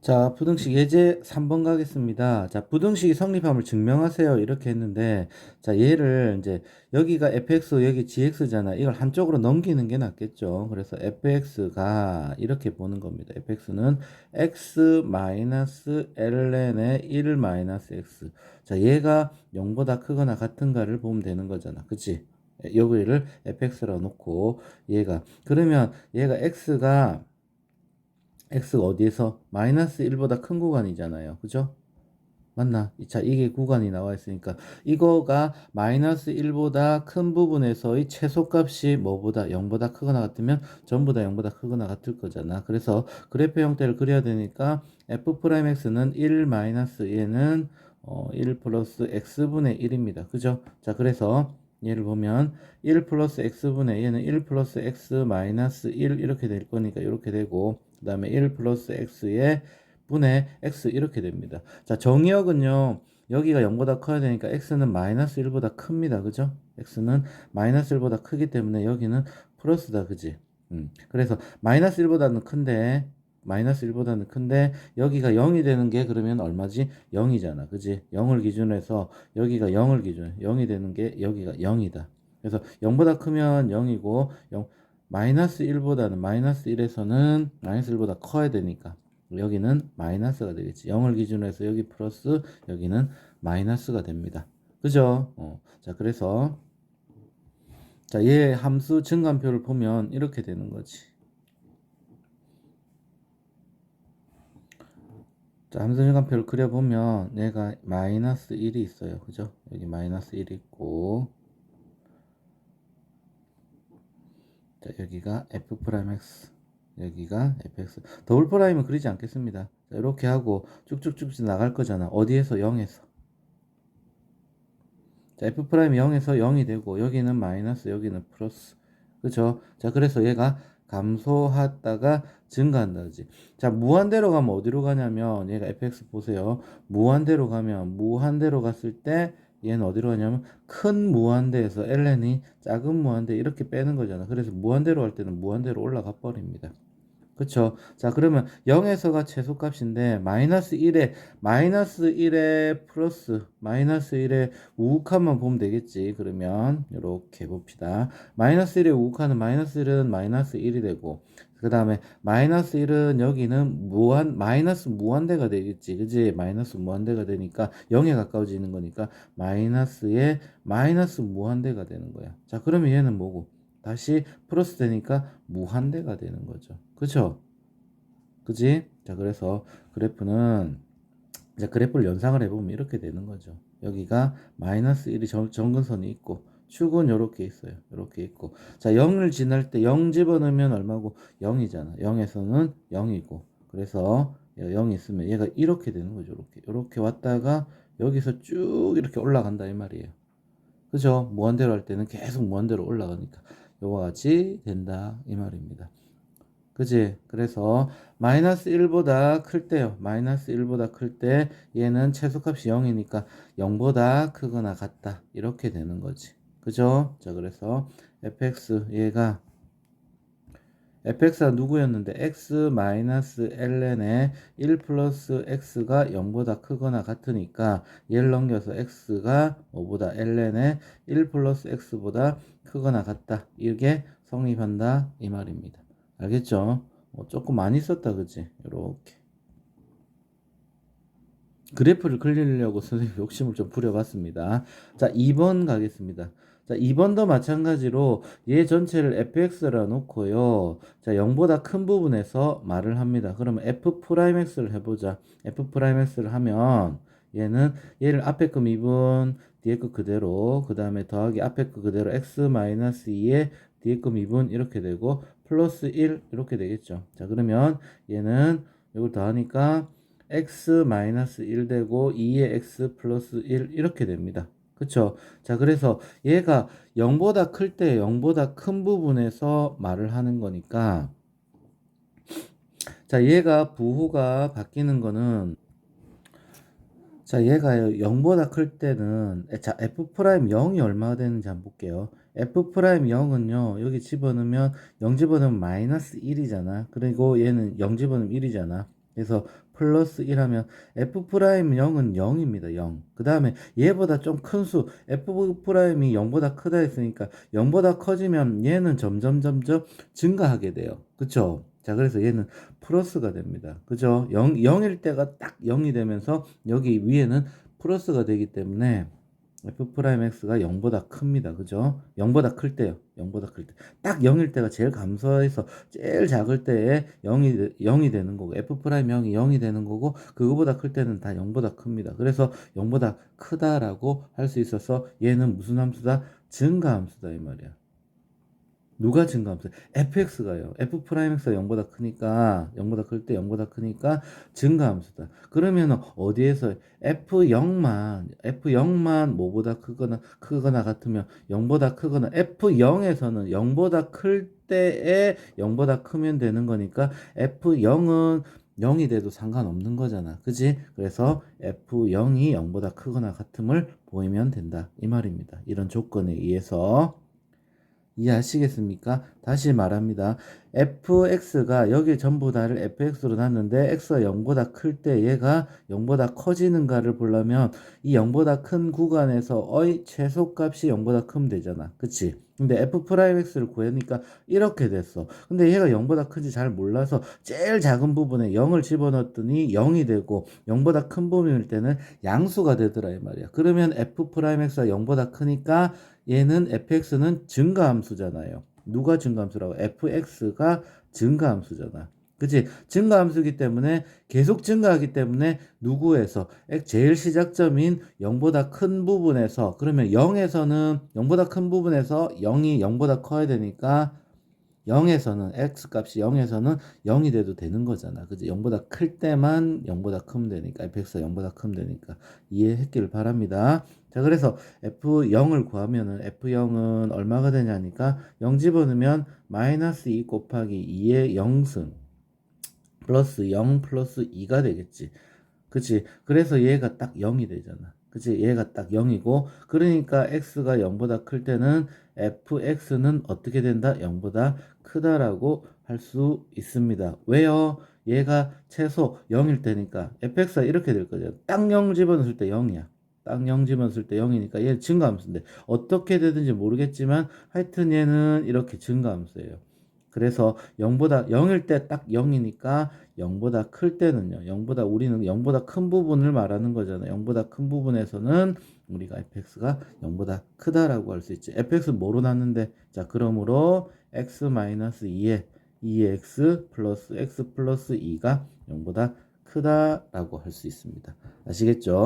자, 부등식 예제 3번 가겠습니다. 자, 부등식이 성립함을 증명하세요. 이렇게 했는데, 자, 얘를 이제 여기가 fx, 여기 gx잖아. 이걸 한쪽으로 넘기는 게 낫겠죠. 그래서 fx가 이렇게 보는 겁니다. fx는 x 마이너스 ln의 1 마이너스 x. 자, 얘가 0보다 크거나 같은가를 보면 되는 거잖아. 그치? 여기를 fx라고 놓고 얘가 그러면 얘가 x가 x가 어디에서 마이너스 1보다 큰 구간이잖아요. 그죠? 맞나? 자, 이게 구간이 나와 있으니까 이거가 마이너스 1보다 큰 부분에서의 최소값이 뭐보다 0보다 크거나 같으면 전부 다 0보다 크거나 같을 거잖아. 그래서 그래프 형태를 그려야 되니까 f'x는 1 마이너스 얘는 어, 1 플러스 x분의 1입니다. 그죠? 자, 그래서 얘를 보면 1 플러스 x분의 얘는 1 플러스 x 마이너스 1 이렇게 될 거니까 이렇게 되고 그 다음에 1 플러스 x의 분의 x 이렇게 됩니다. 자, 정의역은요. 여기가 0보다 커야 되니까 x는 마이너스 1보다 큽니다. 그죠? x는 마이너스 1보다 크기 때문에 여기는 플러스다. 그지? 음. 그래서 마이너스 1보다는 큰데 마이너스 1보다는 큰데 여기가 0이 되는 게 그러면 얼마지? 0이잖아. 그지? 0을 기준으로 해서 여기가 0을 기준 0이 되는 게 여기가 0이다. 그래서 0보다 크면 0이고 0 마이너스 1보다는 마이너스 1에서는 마이너스 1보다 커야 되니까 여기는 마이너스가 되겠지. 0을 기준으로 해서 여기 플러스 여기는 마이너스가 됩니다. 그죠? 어. 자, 그래서 자, 얘 함수 증감표를 보면 이렇게 되는 거지. 자, 함수 증감표를 그려보면 얘가 마이너스 1이 있어요. 그죠? 여기 마이너스 1이 있고 자, 여기가 f'(x) 여기가 fx 더블 프라임은 그리지 않겠습니다. 자, 이렇게 하고 쭉쭉쭉 나갈 거잖아. 어디에서 0에서 자, f' 0에서 0이 되고 여기는 마이너스 여기는 플러스 그죠? 자, 그래서 얘가 감소하다가 증가한다 그지? 자, 무한대로 가면 어디로 가냐면 얘가 fx 보세요. 무한대로 가면 무한대로 갔을 때 얘는 어디로 가냐면 큰 무한대에서 ln이 작은 무한대 이렇게 빼는 거잖아. 그래서 무한대로 할 때는 무한대로 올라가 버립니다. 그쵸? 자, 그러면 0에서가 최소값인데, 마이너스 1에, 마이너스 1에 플러스, 마이너스 1에 우극한만 보면 되겠지. 그러면, 이렇게 봅시다. 마이너스 1에 우극한은 마이너스 1은 마이너스 1이 되고, 그 다음에 마이너스 1은 여기는 무한, 마이너스 무한대가 되겠지. 그지? 마이너스 무한대가 되니까 0에 가까워지는 거니까 마이너스에 마이너스 무한대가 되는 거야. 자, 그러면 얘는 뭐고? 다시 플러스 되니까 무한대가 되는 거죠. 그쵸? 그지? 자, 그래서 그래프는 이제 그래프를 연상을 해보면 이렇게 되는 거죠. 여기가 마이너스 1이 정, 정근선이 있고 축은 이렇게 있어요. 이렇게 있고 자 0을 지날 때 0 집어넣으면 얼마고 0이잖아. 0에서는 0이고 그래서 0이 있으면 얘가 이렇게 되는 거죠. 이렇게 이렇게 왔다가 여기서 쭉 이렇게 올라간다 이 말이에요. 그죠? 무한대로 할 때는 계속 무한대로 올라가니까 요와 같이 된다 이 말입니다. 그지? 그래서 마이너스 1보다 클 때요. 마이너스 1보다 클 때 얘는 최소값이 0이니까 0보다 크거나 같다. 이렇게 되는 거지. 그죠? 자, 그래서 fx 얘가 fx가 누구였는데 x 마이너스 ln에 1 플러스 x가 0보다 크거나 같으니까 얘를 넘겨서 x가 5보다 ln에 1 플러스 x보다 크거나 같다. 이게 성립한다 이 말입니다. 알겠죠? 어, 조금 많이 썼다 그지? 이렇게 그래프를 그리려고 선생님 욕심을 좀 부려봤습니다. 자 2번 가겠습니다. 자 2번도 마찬가지로 얘 전체를 fx라 놓고요. 자 0보다 큰 부분에서 말을 합니다. 그러면 f'x를 해보자. f'x를 하면 얘는 얘를 앞에 거 미분 뒤에 거 그대로 그 다음에 더하기 앞에 거 그대로 x-2에 뒤에 거 미분 이렇게 되고 플러스 1 이렇게 되겠죠. 자 그러면 얘는 이걸 더하니까 x-1 되고 2의 x 플러스 1 이렇게 됩니다. 그쵸? 자 그래서 얘가 0보다 클 때 0보다 큰 부분에서 말을 하는 거니까 자 얘가 부호가 바뀌는 거는 자, 얘가 0보다 클 때는 자, f 프라임 0이 얼마가 되는지 한번 볼게요. f 프라임 0은요. 여기 집어넣으면 0 집어넣으면 마이너스 1이잖아. 그리고 얘는 0 집어넣으면 1이잖아. 그래서 플러스 1하면 f 프라임 0은 0입니다. 0. 그 다음에 얘보다 좀 큰 수 f 프라임이 0보다 크다 했으니까 0보다 커지면 얘는 점점 점점 증가하게 돼요. 그쵸? 자 그래서 얘는 플러스가 됩니다. 그죠? 0, 0일 때가 딱 0이 되면서 여기 위에는 플러스가 되기 때문에 f 프라임 x가 0보다 큽니다. 그죠? 0보다 클 때요. 0보다 클 때. 딱 0일 때가 제일 감소해서 제일 작을 때에 0이 0이 되는 거고 f 프라임 0이 0이 되는 거고 그거보다 클 때는 다 0보다 큽니다. 그래서 0보다 크다라고 할 수 있어서 얘는 무슨 함수다? 증가함수다 이 말이야. 누가 증가함수? fx가요. f 프라임 x가 0보다 크니까 0보다 클 때 0보다 크니까 증가함수다. 그러면 어디에서 f0만 f0만 뭐보다 크거나 크거나 같으면 0보다 크거나 f0에서는 0보다 클 때에 0보다 크면 되는 거니까 f0은 0이 돼도 상관없는 거잖아. 그지? 그래서 f0이 0보다 크거나 같음을 보이면 된다. 이 말입니다. 이런 조건에 의해서 이해하시겠습니까? 다시 말합니다. fx가 여기 전부 다를 fx로 놨는데 x가 0보다 클 때 얘가 0보다 커지는가를 보려면 이 0보다 큰 구간에서의 최소값이 0보다 크면 되잖아. 그치? 근데 f 프라임 x를 구하니까 이렇게 됐어. 근데 얘가 0보다 큰지 잘 몰라서 제일 작은 부분에 0을 집어넣었더니 0이 되고 0보다 큰 부분일 때는 양수가 되더라 이 말이야. 그러면 f 프라임 x가 0보다 크니까 얘는 fx는 증가함수잖아요. 누가 증가함수라고? fx가 증가함수잖아. 그치? 증가 함수기 때문에 계속 증가하기 때문에 누구에서 제일 시작점인 0보다 큰 부분에서 그러면 0에서는 0보다 큰 부분에서 0이 0보다 커야 되니까 0에서는 x 값이 0에서는 0이 돼도 되는 거잖아. 그지? 0보다 클 때만 0보다 크면 되니까 fx가 0보다 크면 되니까 이해했기를 바랍니다. 자, 그래서 f0을 구하면은 f0은 얼마가 되냐니까 0 집어넣으면 마이너스 2 곱하기 2의 0승 플러스 0 플러스 2가 되겠지. 그치? 그래서 얘가 딱 0이 되잖아. 그치? 얘가 딱 0이고, 그러니까 x가 0보다 클 때는 fx는 어떻게 된다? 0보다 크다라고 할 수 있습니다. 왜요? 얘가 최소 0일 때니까 fx가 이렇게 될 거죠. 딱0 집어넣을 때 0이야. 딱0 집어넣을 때 0이니까 얘는 증가함수인데 어떻게 되든지 모르겠지만 하여튼 얘는 이렇게 증가함수예요. 그래서 0보다 0일 때 딱 0이니까 0보다 클 때는요. 0보다 우리는 0보다 큰 부분을 말하는 거잖아요. 0보다 큰 부분에서는 우리가 fx가 0보다 크다라고 할 수 있지. fx 뭐로 났는데 자, 그러므로 x-2에 2x 플러스 x 플러스 2가 0보다 크다라고 할 수 있습니다. 아시겠죠?